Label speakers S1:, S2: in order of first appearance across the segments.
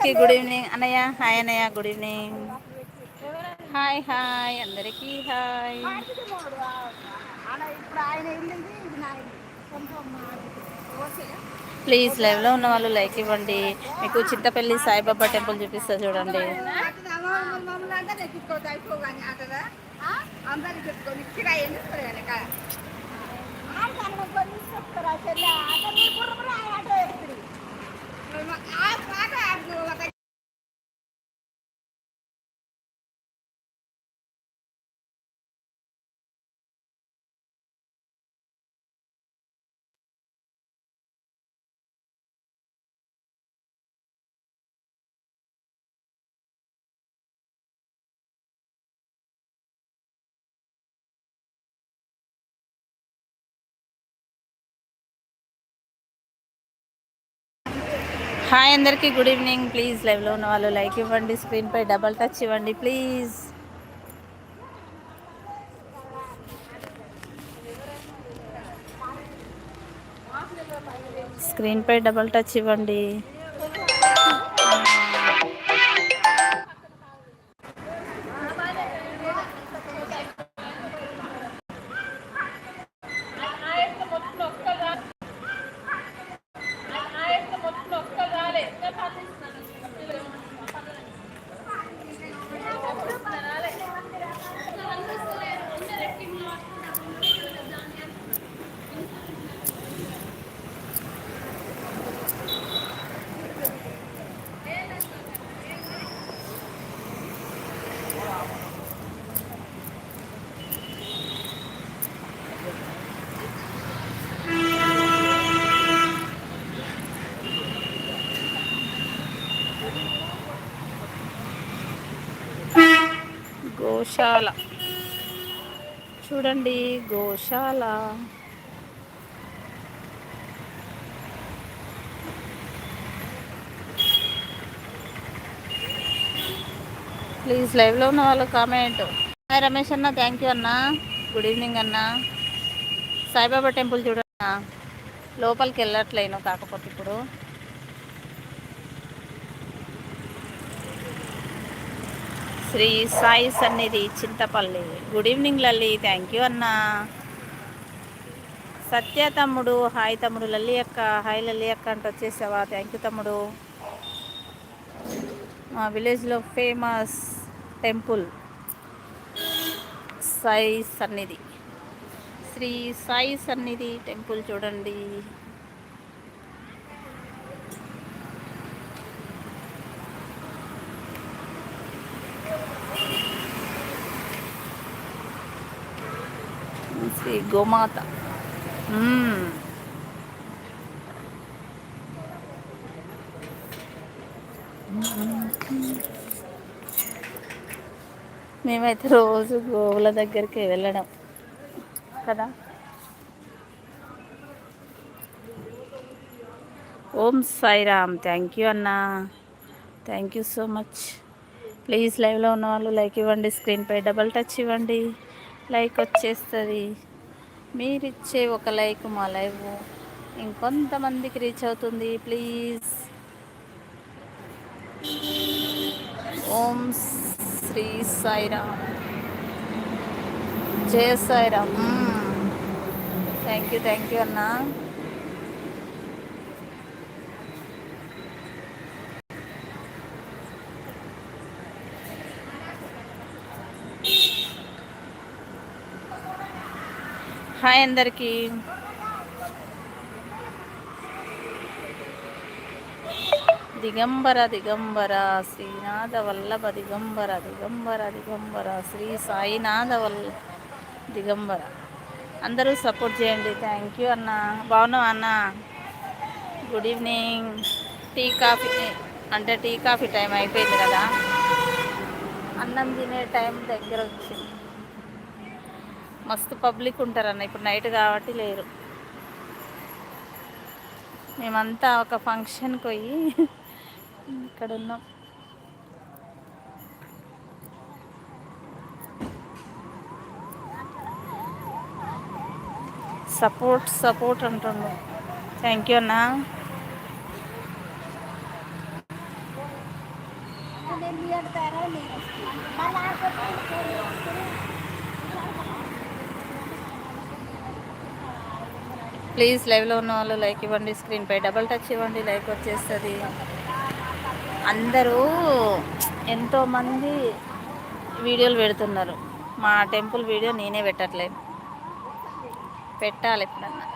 S1: Good evening అన్నయ్య hi అన్నయ్య good evening hi hi అందరికి హాయ్ ప్లీజ్ లైవ్లో ఉన్న వాళ్ళు లైక్ ఇవ్వండి. మీకు చింతపల్లి సాయిబాబా టెంపుల్ చూపిస్తా చూడండి.
S2: అందరికి 我啊，我啊，我。
S1: హాయ్ అందరికీ గుడ్ ఈవినింగ్. ప్లీజ్ లైవ్లో ఉన్న వాళ్ళు లైక్ ఇవ్వండి స్క్రీన్పై డబల్ టచ్ ఇవ్వండి ప్లీజ్. స్క్రీన్పై డబల్ టచ్ ఇవ్వండి. గోశాల. చూడండి గోశాల. ప్లీజ్ లైవ్లో ఉన్న వాళ్ళు కామెంట్. హాయ్ రమేష్ అన్న థ్యాంక్ యూ అన్న. గుడ్ ఈవినింగ్ అన్న. సాయిబాబా టెంపుల్ చూడన్నా లోపలికి వెళ్ళట్లేను కాకపోతే ఇప్పుడు. Shri Sai Sannidhi Chintapalli. Good evening Lalli thank you అన్న. సత్య తమ్ముడు హాయ్ తమ్ముడు లల్లి అక్క. హాయ్ లల్లి అక్క అంటే వచ్చేసావా? థ్యాంక్ యూ తమ్ముడు. మా విలేజ్లో ఫేమస్ టెంపుల్ సాయి సన్నిధి. శ్రీ సాయి సన్నిధి టెంపుల్ చూడండి శ్రీ గోమాత. మేమైతే రోజు గోవుల దగ్గరికి వెళ్ళడం. కదా? ఓం సాయిరామ్. థ్యాంక్ యూ అన్నా. Thank you so much. Please లైవ్లో ఉన్న వాళ్ళు లైక్ ఇవ్వండి స్క్రీన్పై డబల్ టచ్ ఇవ్వండి. లైక్ వచ్చేస్తుంది. మీరిచ్చే ఒక లైక్ మా లైవ్ ఇంకొంతమందికి రీచ్ అవుతుంది please. Om Shri Sairam. Jaya Sairam. Thank you thank you అన్నా. హాయ్ అందరికీ. దిగంబర దిగంబర శ్రీనాథ వల్లభ దిగంబర దిగంబర దిగంబర శ్రీ సాయినాథ వల్ల దిగంబర. అందరూ సపోర్ట్ చేయండి. థ్యాంక్ యూ అన్న. బాగున్నావు అన్న? Good evening. టీ కాఫీ అంటే టీ కాఫీ టైం అయిపోయింది కదా. అన్నం తినే టైం దగ్గర వచ్చింది. మస్తు పబ్లిక్ ఉంటారన్న ఇప్పుడు నైట్ కాబట్టి లేరు. మేమంతా ఒక ఫంక్షన్కి పోయి ఇక్కడ ఉన్నాం సపోర్ట్ సపోర్ట్ అంటుండు. థ్యాంక్ యూ అన్నా.
S2: ప్లీజ్ లైవ్లో ఉన్న వాళ్ళు లైక్ ఇవ్వండి స్క్రీన్పై డబల్ టచ్ ఇవ్వండి లైక్ వచ్చేస్తుంది. అందరూ ఎంతోమంది వీడియోలు పెడుతున్నారు. మా టెంపుల్ వీడియో నేనే పెట్టట్లేదు పెట్టాలి ఎప్పుడన్నా.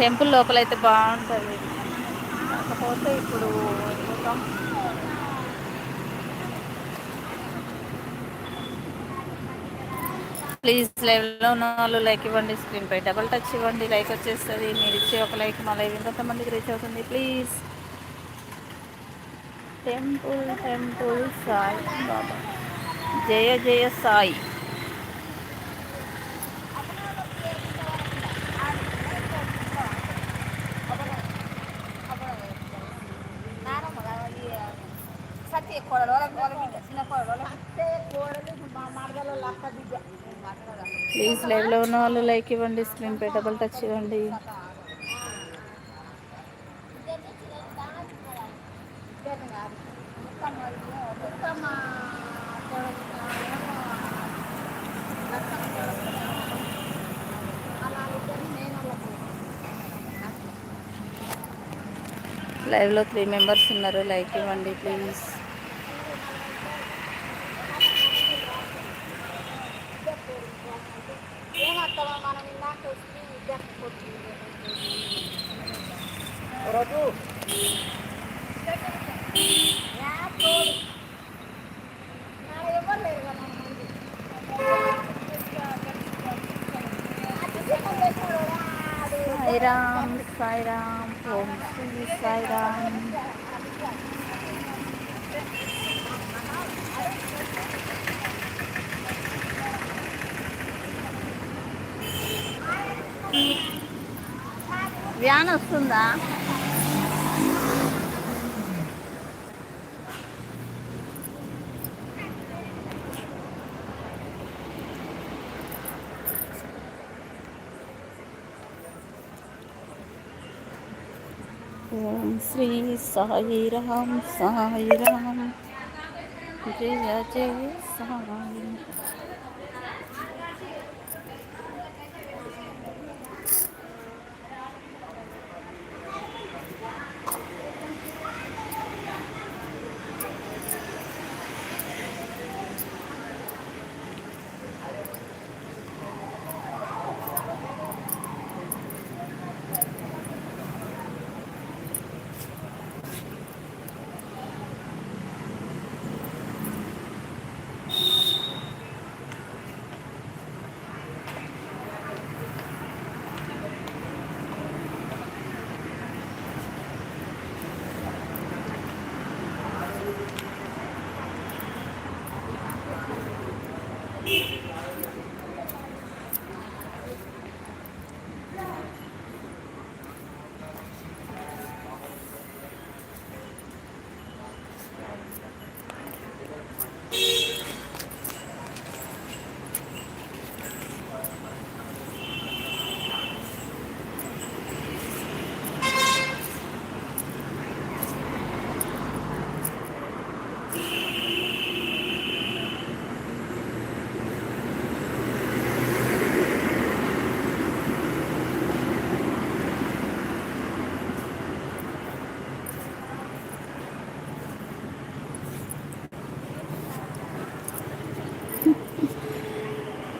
S2: టెంపుల్ లోపలైతే బాగుంటుంది. పోతే ఇప్పుడు వెళ్ళిపోతాం ప్లీజ్ లైవ్లో ఉన్న వాళ్ళు లైక్ ఇవ్వండి స్క్రీన్పై డబల్ టచ్ ఇవ్వండి లైక్ వచ్చేస్తుంది మీరు ఇచ్చే ఒక లైక్ మా లైవ్ ఇంకొంతమందికి రీచ్ అవుతుంది please. Temple temple Sai Baba. జయ జయ సాయి. ప్లీజ్ లైవ్లో ఉన్న వాళ్ళు లైక్ ఇవ్వండి స్క్రీన్పై డబుల్ టచ్ ఇవ్వండి. లైవ్లో త్రీ మెంబర్స్ ఉన్నారు లైక్ ఇవ్వండి ప్లీజ్ సాయిరామ్ సాయిరామ్ ఓం శ్రీ సాయిరామ్ వ్యాన్ వస్తుందా? ఓం శ్రీ సాయిరామ్ సాయిరామ్ జయ జయ సాయి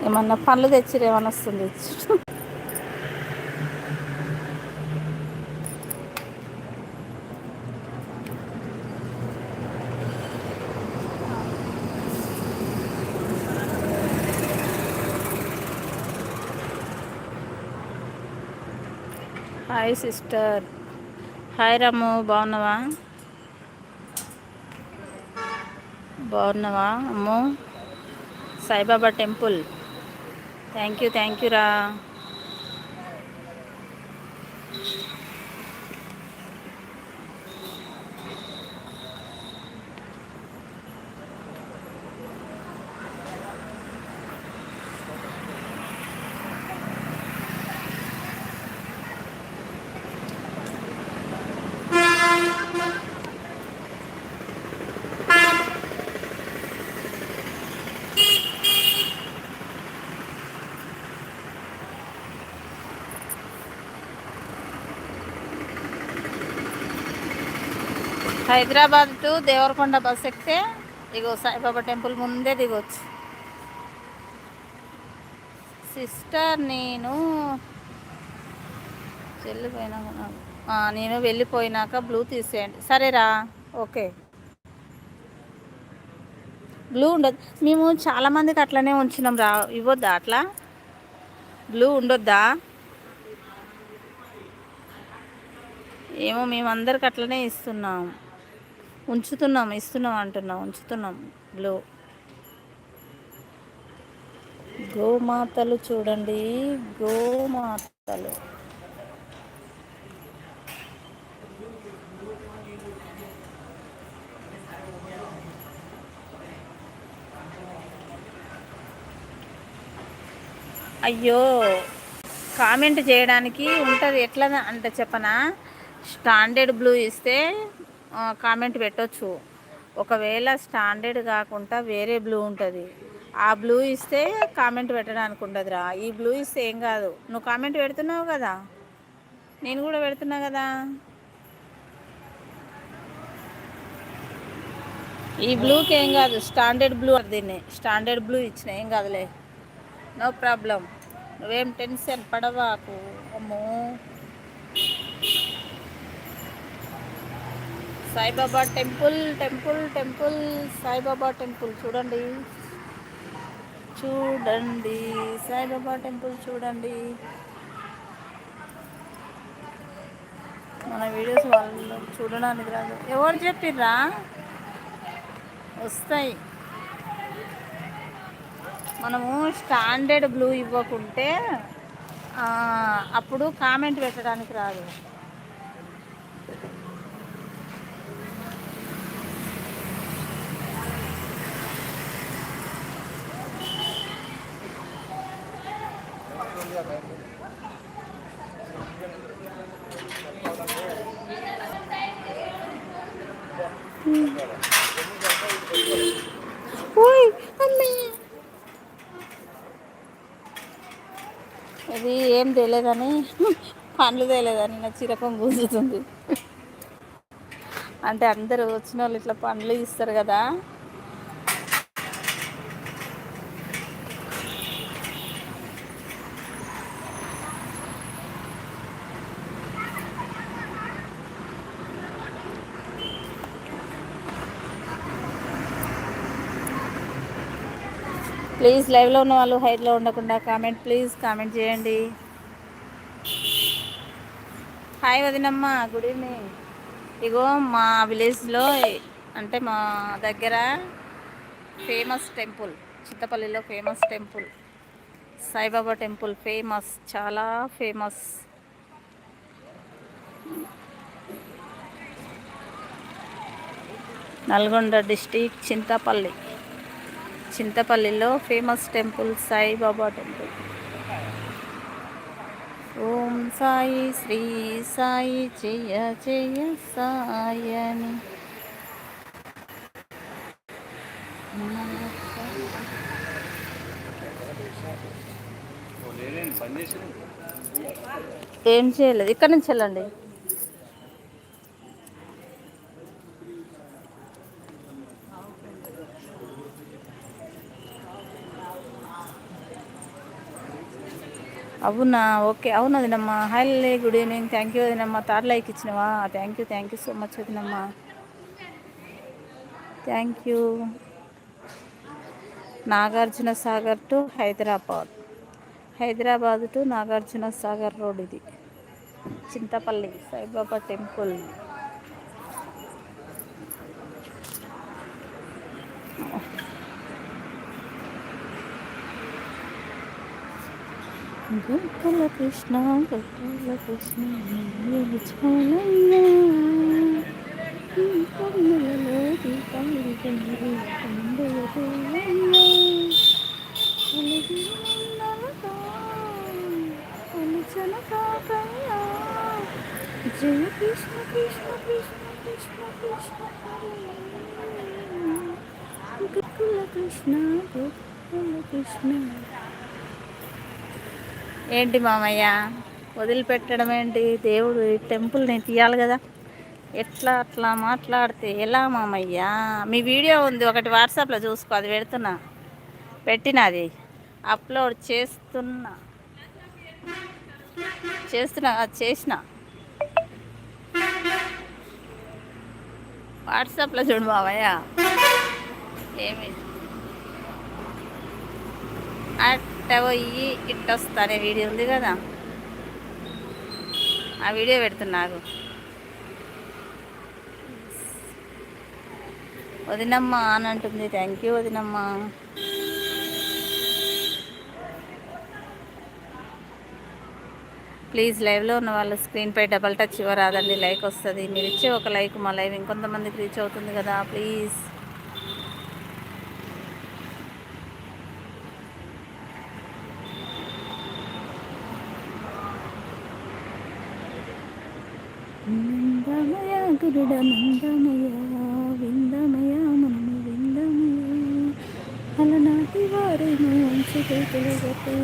S2: ఏమన్నా పళ్ళు తెచ్చిరేమని వస్తుంది? Hi sister. హాయ్ రాము బాగున్నావా? బాగున్నావా Ammu? Saibaba temple. Thank you thank you రా.
S1: హైదరాబాద్ టు దేవరకొండ బస్ ఎక్కితే ఇగో సాయిబాబా టెంపుల్ ముందే దిగొచ్చు. సిస్టర్ నేను వెళ్ళిపోయినా నేను వెళ్ళిపోయినాక బ్లూ తీసేయండి. సరేరా ఓకే. బ్లూ ఉండదు మేము చాలామందికి అట్లనే ఉంచినాం రా. ఇవ్వద్దా అట్లా? బ్లూ ఉండొద్దా? ఏమో మేము అందరికి అట్లనే ఇస్తున్నాం. ఉంచుతున్నాం ఇస్తున్నాం అంటున్నాం ఉంచుతున్నాం. బ్లూ. గోమాతలు చూడండి గోమాతలు. అయ్యో కామెంట్ చేయడానికి ఉంటుంది ఎట్లా అంటే చెప్పనా? స్టాండర్డ్ బ్లూ ఇస్తే కామెంట్ పెట్టొచ్చు. ఒకవేళ స్టాండర్డ్ కాకుండా వేరే బ్లూ ఉంటుంది. ఆ బ్లూ ఇస్తే కామెంట్ పెట్టడానికి ఉండదురా. ఈ బ్లూ ఇస్తే ఏం కాదు. నువ్వు కామెంట్ పెడుతున్నావు కదా? నేను కూడా పెడుతున్నా కదా? ఈ బ్లూకి ఏం కాదు. స్టాండర్డ్ బ్లూ దీన్ని. స్టాండర్డ్ బ్లూ ఇచ్చిన ఏం కాదులే. నో ప్రాబ్లం నువ్వేం టెన్షన్ పడవాకు. అమ్మో. Saibaba temple temple temple Saibaba temple చూడండి. చూడండి సాయిబాబా టెంపుల్ చూడండి. మన వీడియోస్ వాళ్ళు చూడడానికి రాదు. ఎవరు చెప్పిర్రా? వస్తాయి. మనము స్టాండర్డ్ బ్లూ ఇవ్వకుంటే అప్పుడు కామెంట్ పెట్టడానికి రాదు. ఏం తెలియదని పండ్లు తేలేదని నా చిరకం కూర్చుతుంది. అంటే అందరూ వచ్చిన వాళ్ళు ఇట్లా పండ్లు ఇస్తారు కదా. ప్లీజ్ లైవ్లో ఉన్న వాళ్ళు హైట్లో ఉండకుండా కామెంట్ ప్లీజ్ కామెంట్ చేయండి. హాయ్ వదినమ్మ గుడ్ ఈవినింగ్ ఇగో మా విలేజ్లో అంటే మా దగ్గర famous temple చిత్తపల్లిలో famous temple Saibaba temple famous చాలా famous Nalgonda district Chintapalli చింతపల్లిలో famous temple Saibaba temple Sai Shri Sai జయ జయ సాయని. ఏం చేయలేదు. ఇక్కడ నుంచి వెళ్ళండి. అవునా? ఓకే. అవును వదినమ్మా hi good evening thank you వదినమ్మా third like ఇచ్చినవా? Thank you thank you so much వదినమ్మా thank you Nagarjuna Sagar to Hyderabad. Hyderabad to Nagarjuna Sagar road ఇది. చింతపల్లి సాయిబాబా టెంపుల్. గోపాల కృష్ణ గోపాల కృష్ణ నిలిచానయ్యా. ఈ కన్నులలో దీపాలు వెలిగి పండుగయ్యా. అలిగిన ఉన్నలతో అలిచన కాకయ్యా. జయ కృష్ణ కృష్ణ కృష్ణ కృష్ణ కృష్ణ గోకుల కృష్ణ గోకుల కృష్ణ ఏంటి మామయ్య? వదిలిపెట్టడం ఏంటి? దేవుడు ఈ టెంపుల్ని తీయాలి కదా. ఎట్లా అట్లా మాట్లాడితే ఎలా మామయ్య? మీ వీడియో ఉంది ఒకటి వాట్సాప్లో చూసుకో అది పెడుతున్నా. పెట్టినది అప్లోడ్ చేస్తున్నా. చేస్తున్నా అది చేసిన. వాట్సాప్లో చూడు మామయ్య. ఏమి? అట్ట పోయి ఇట్ట వస్తానే వీడియో ఉంది కదా. ఆ వీడియో పెడుతున్నాకు వదినమ్మ అని అంటుంది. థ్యాంక్ యూ వదినమ్మ. ప్లీజ్ లైవ్లో ఉన్న వాళ్ళ స్క్రీన్పై డబల్ టచ్ ఇవ్వరాదండి. లైక్ వస్తుంది. మీరు ఇచ్చే ఒక లైక్ మా లైవ్ ఇంకొంతమందికి రీచ్ అవుతుంది కదా. ప్లీజ్ ഗരുഡ മന്ദമയ വിന്ദമയ മനമ വിന്ദമയ അലനാട്ടി വാരുന്നു ചിലകത്തെ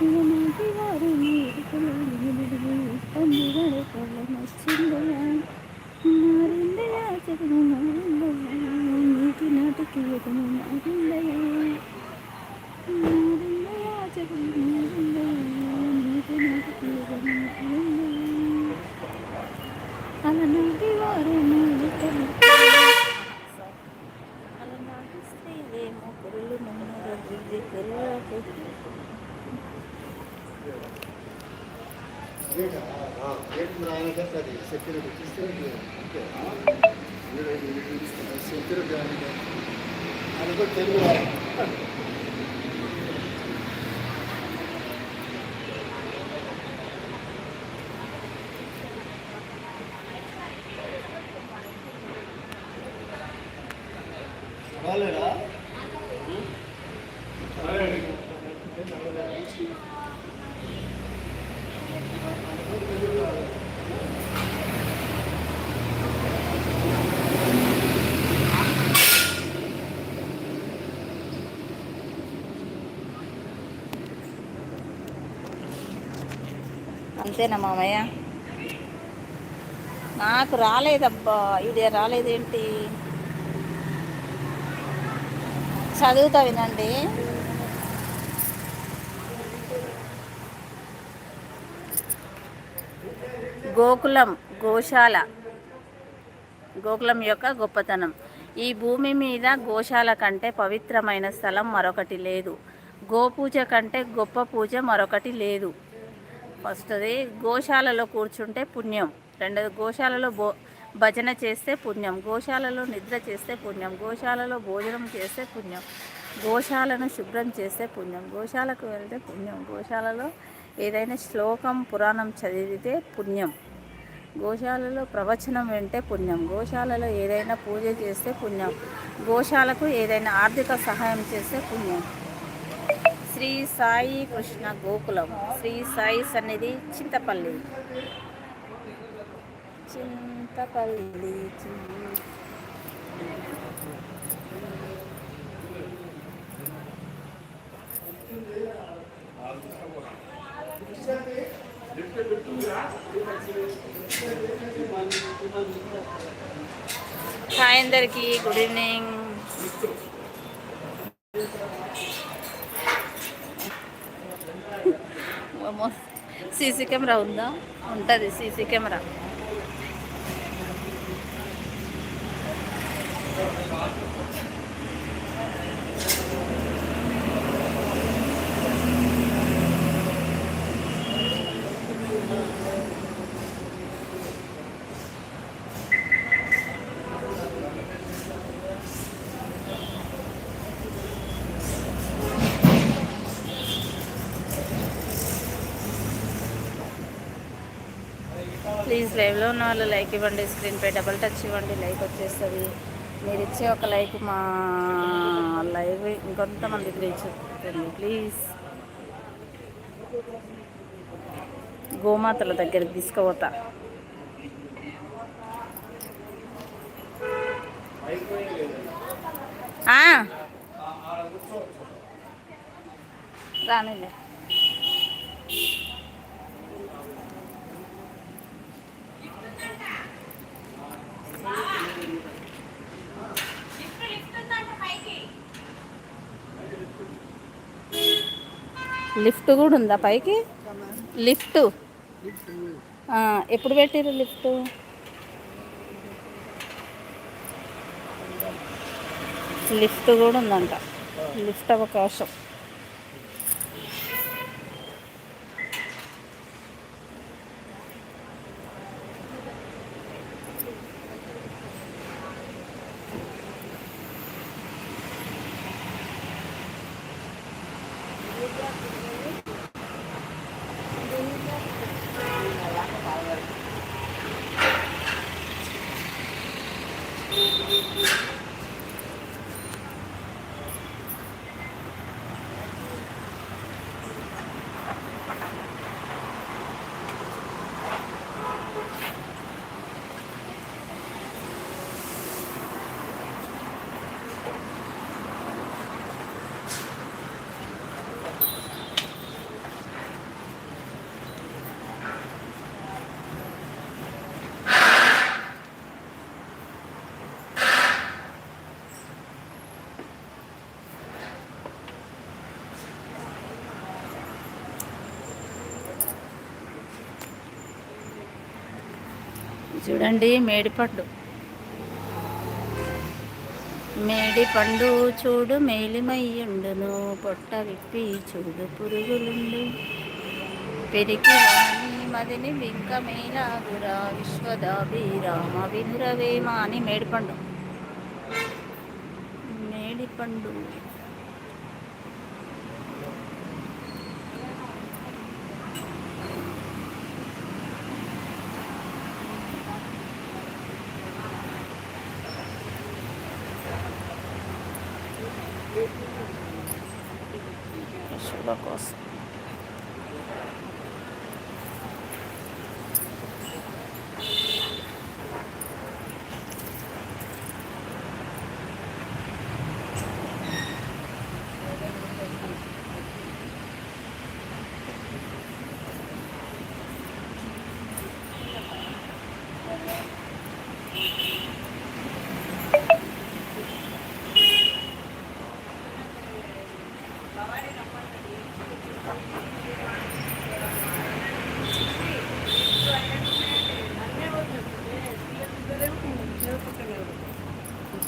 S1: അലനാട്ടി വാരുന്നു പന്നികളെ കൊള്ള മച്ചിന്തയാൻ നാരിന്റെ യാചകനും നാരിന്തയാ നീതി നാട്ടിക്കിയതനും നാരിന്തയാ നാരിന്റെ യാചകനും നാരിന്തയാ നീതി നാട്ടിക്കിയതനും നാരിന്തയാ అలనాటి వారిని ఎరుకలు అలనాటి స్త్రీలేమో కురులు నమ్మరు బుద్ధి కుర్రకు
S3: అది కూడా తెలుగు
S1: అంతేనా మామయ్య? నాకు రాలేదబ్బా ఇదే రాలేదేంటి? చదువుతా వినండి. గోకులం గోశాల. గోకులం యొక్క గొప్పతనం. ఈ భూమి మీద గోశాల కంటే పవిత్రమైన స్థలం మరొకటి లేదు. గోపూజ కంటే గొప్ప పూజ మరొకటి లేదు. ఫస్ట్ది గోశాలలో కూర్చుంటే పుణ్యం. రెండోది గోశాలలో భో భజన చేస్తే పుణ్యం. గోశాలలో నిద్ర చేస్తే పుణ్యం. గోశాలలో భోజనం చేస్తే పుణ్యం. గోశాలను శుభ్రం చేస్తే పుణ్యం. గోశాలకు వెళ్తే పుణ్యం. గోశాలలో ఏదైనా శ్లోకం పురాణం చదివితే పుణ్యం. గోశాలలో ప్రవచనం వింటే పుణ్యం. గోశాలలో ఏదైనా పూజ చేస్తే పుణ్యం. గోశాలకు ఏదైనా ఆర్థిక సహాయం చేస్తే పుణ్యం. శ్రీ సాయి కృష్ణ గోకులం. శ్రీ సాయి సన్నిధి చింతపల్లి. చింతపల్లి చి- హాయ్ అందరికీ గుడ్ ఈవినింగ్. సీసీ కెమెరా ఉందా? ఉంటుంది సీసీ కెమెరా. ప్లీజ్ లైవ్లో ఉన్న వాళ్ళు లైక్ ఇవ్వండి స్క్రీన్పై డబల్ టచ్ ఇవ్వండి లైక్ వచ్చేస్తుంది. మీరు ఇచ్చే ఒక లైక్ మా లైవ్ ఇంకొంతమందికి రీచ్ అవుతుంది. ప్లీజ్ గోమాతల దగ్గరికి తీసుకుపోతా. ఆ. లిఫ్ట్ కూడా ఉందా పైకి? లిఫ్ట్. ఎప్పుడు పెట్టారు లిఫ్ట్? లిఫ్ట్ కూడా ఉందంట. లిఫ్ట్ అవకాశం. చూడండి మేడిపండు. మేడి పండు చూడు మేలిమయ్యుండును పొట్ట విప్పి చూడు పురుగులుండు. పెరికి మదిని వింక మేలాగురా విశ్వదాభి రామ వినురవేమ అని మేడిపండు. మేడిపండు よいしょなんか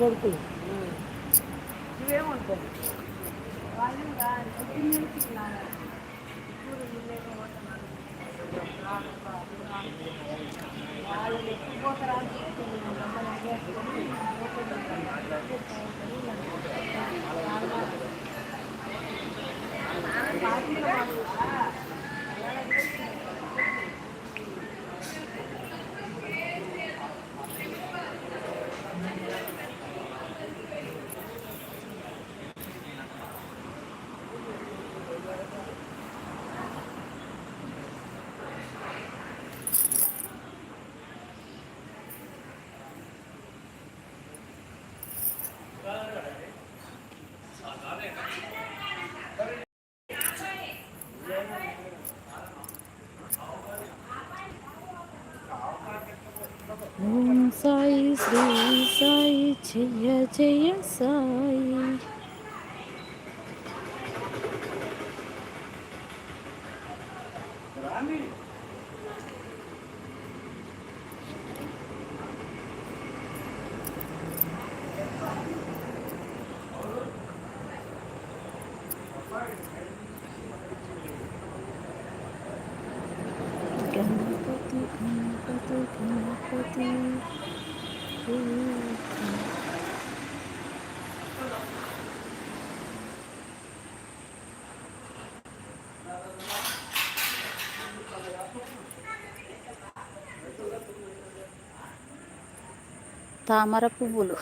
S1: సరుకులు ఇవేమంటారు ఓం సాయి శ్రీ సాయి జయ జయ సాయి తామర పువ్వులు.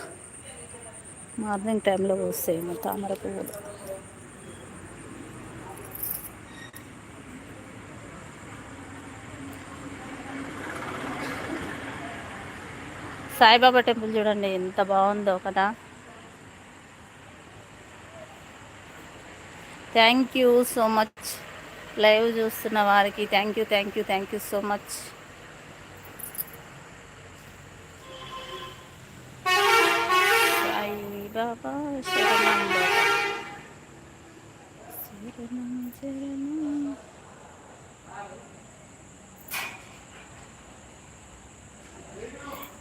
S1: మార్నింగ్ టైంలో వస్తాయేమో తామర పువ్వులు. సాయిబాబా టెంపుల్ చూడండి ఎంత బాగుందో కదా. Thank you so much. Live చూస్తున్న వారికి thank you thank you thank you so much.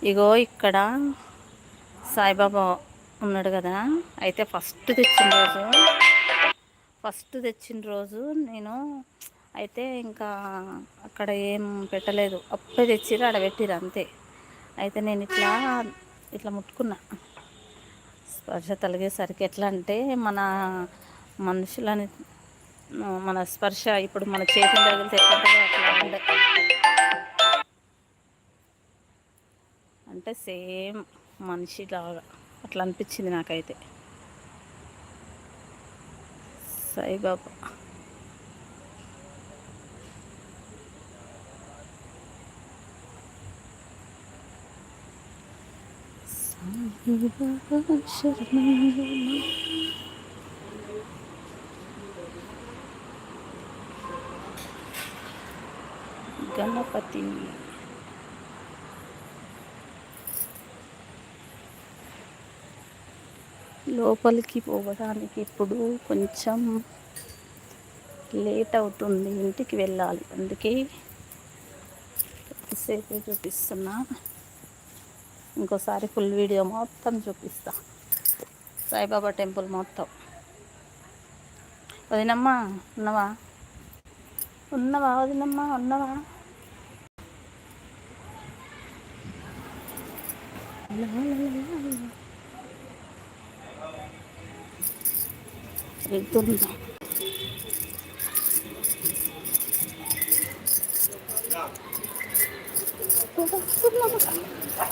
S1: ఇగో ఇక్కడ సాయిబాబా ఉన్నాడు కదా అయితే ఫస్ట్ తెచ్చిన రోజు ఫస్ట్ తెచ్చిన రోజు నేను అయితే ఇంకా అక్కడ ఏం పెట్టలేదు. అప్పుడే తెచ్చిర్రు ఆడ పెట్టిరు అంతే. అయితే నేను ఇట్లా ఇట్లా ముట్టుకున్నా. స్పర్శ తలిగేసరికి ఎట్లా అంటే మన మనుషులని మన స్పర్శ ఇప్పుడు మన చేతులు తగిలితే ఎట్లా అట్లా ఉండే. అంటే సేమ్ మనిషిలాగా. అట్లా అనిపించింది నాకైతే. సాయిబాబా గణపతి లోపలికి పోవడానికి ఇప్పుడు కొంచెం లేట్ అవుతుంది ఇంటికి వెళ్ళాలి. అందుకే సేపు చూపిస్తున్నా. ఇంకోసారి ఫుల్ వీడియో మొత్తం చూపిస్తా. సాయిబాబా టెంపుల్ మొత్తం. వదినమ్మా ఉన్నవా? ఉన్నవా వదినమ్మా ఉన్నవా? లా. లా లా లా లా.